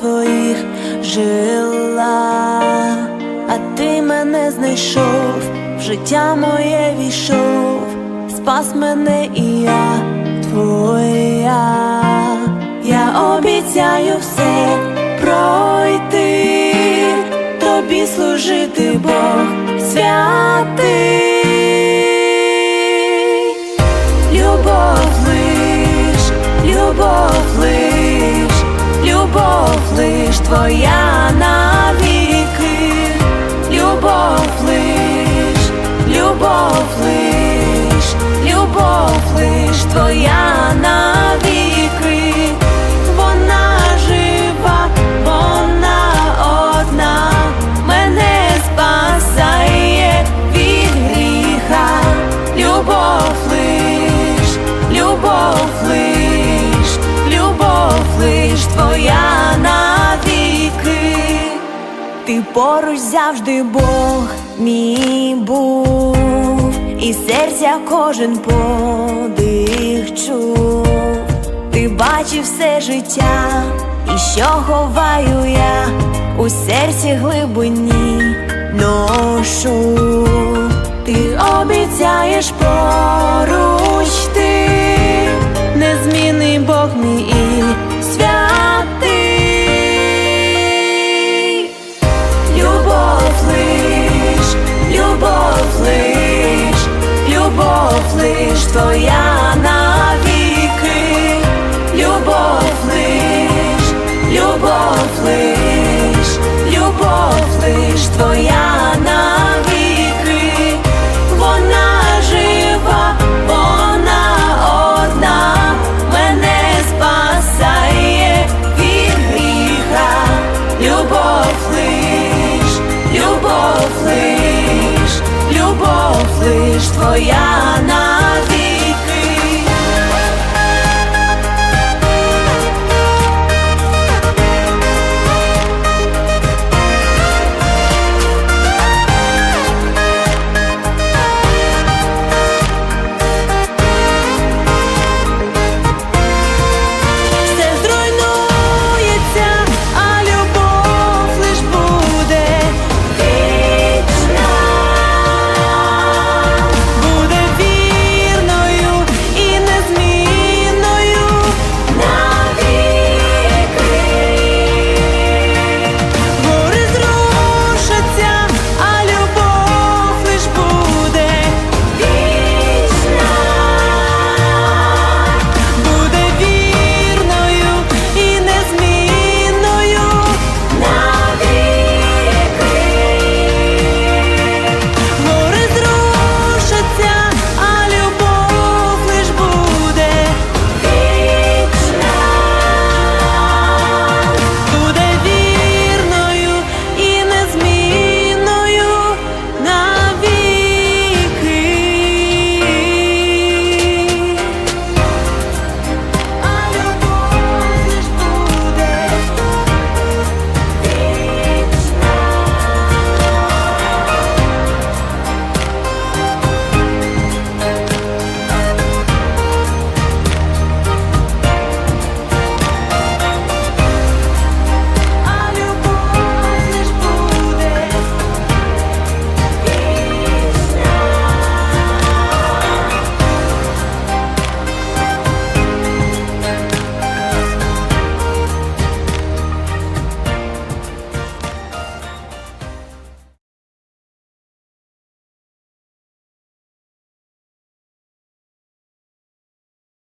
своїх жила, а ти мене знайшов, в життя моє війшов, спас мене і я твоя, я обіцяю все пройти, тобі служити Бог святий. Любов лиш, любов лиш, любов лиш твоя навіки, любов лиш, любов лиш, любов лиш твоя навіки, вона жива, вона одна, мене спасає від гріха, любов лиш, любов лиш, твоя навіки. Ти поруч завжди Бог мій був, і серця кожен подих чув. Ти бачив все життя, і що ховаю я у серці глибині ношу. Ти обіцяєш поруч твоя навіки, любов лиш, любов лиш, любов лиш твоя навіки, вона жива, вона одна, мене спасає від гріха, любов лиш, любов лиш, любов лиш твоя навіки.